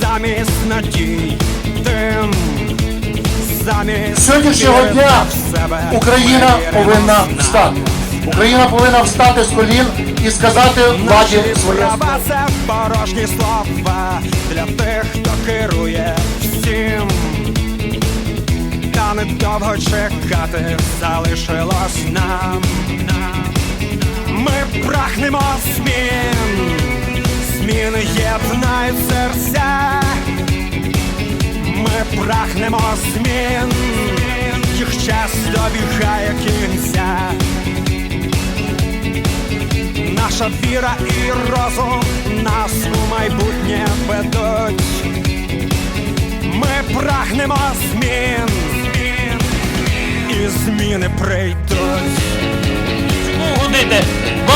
Замість надій тим, замість сьогоднішнього дня Україна повинна встати. Україна повинна встати з колін і сказати владі своє це порожні слова для тих, хто керує всім. Та недовго чекати залишилось нам. Ми прагнемо змін, зміни єднають серця. Ми прагнемо змін, їх час добігає кінця. Наша віра і розум нас у майбутнє ведуть. Ми прагнемо змін, і зміни прийдуть. Гудити.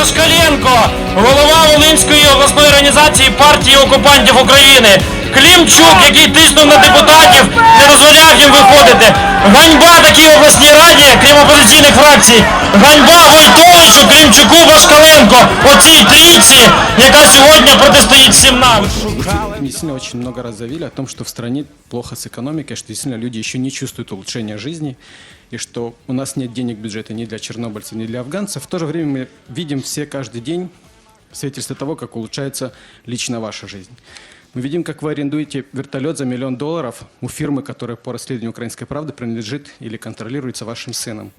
Москаленко, голова Волинської обласної організації партії окупантів України. Клімчук, який тиснув на депутатів, не дозволяв їм виходити. Ганьба такій обласній раді, крім опозиційних фракцій. Ганьба Войтовичу, Клімчуку, Москаленко. Оцій трійці, яка сьогодні протистоїть всім нам. Шукали Действительно, очень много раз заявили о том, что в стране плохо с экономикой, что действительно люди еще не чувствуют улучшения жизни, и что у нас нет денег в бюджете ни для чернобыльцев, ни для афганцев. В то же время мы видим все каждый день свидетельство того, как улучшается лично ваша жизнь. Мы видим, как вы арендуете вертолет за миллион долларов у фирмы, которая по расследованию «Украинской правды» принадлежит или контролируется вашим сыном.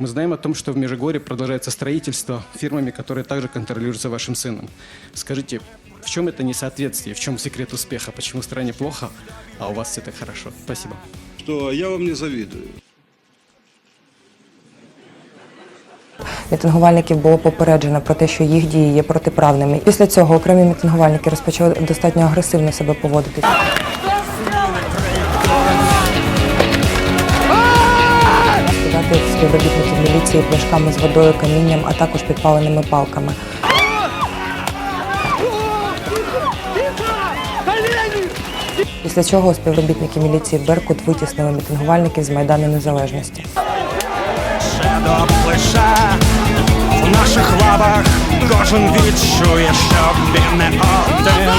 Мы знаем о том, что в Межигорье продолжается строительство фирмами, которые также контролируются вашим сыном. Скажите, в чем это несоответствие, в чем секрет успеха, почему в стране плохо, а у вас все так хорошо? Спасибо. что я вам не завидую. Мітингувальників було попереджено про те, що їх дії є протиправними. Після цього окремі мітингувальники розпочали достатньо агресивно себе поводити. Кидати співробітників міліції пляшками з водою, камінням, а також підпаленими палками. Після чого співробітники міліції Беркут витіснили мітингувальників з Майдану Незалежності. ще до в наших лавах кожен відчує, що він не один.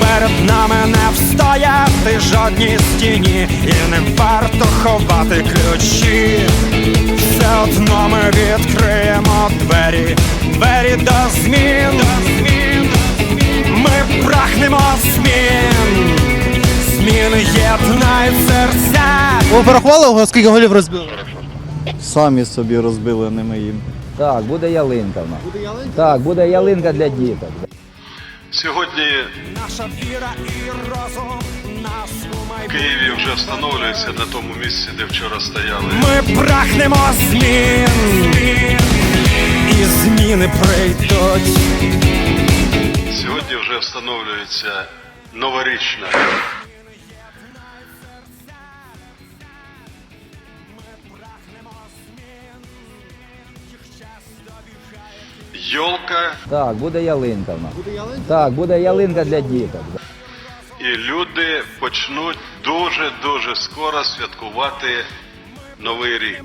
Перед нами не встояти жодній стіні, і не варто ховати ключі. Все одно ми відкриємо двері, двері до змін. Ми прагнемо змін, зміни єднають серця. Ви порахували, скільки голів розбили? Самі собі розбили, не ми їм. Так, буде ялинка в нас. Буде ялинка? Так, буде ялинка для діток. Сьогодні Наша віра і розум нас у в. Києві вже встановлюється на тому місці, де вчора стояли. Ми прагнемо змін, і зміни прийдуть. Сьогодні вже встановлюється новорічна. Йолка Так, буде ялинка в нас. Буде ялинка? Так, буде ялинка для діток. і люди почнуть дуже-дуже скоро святкувати Новий рік.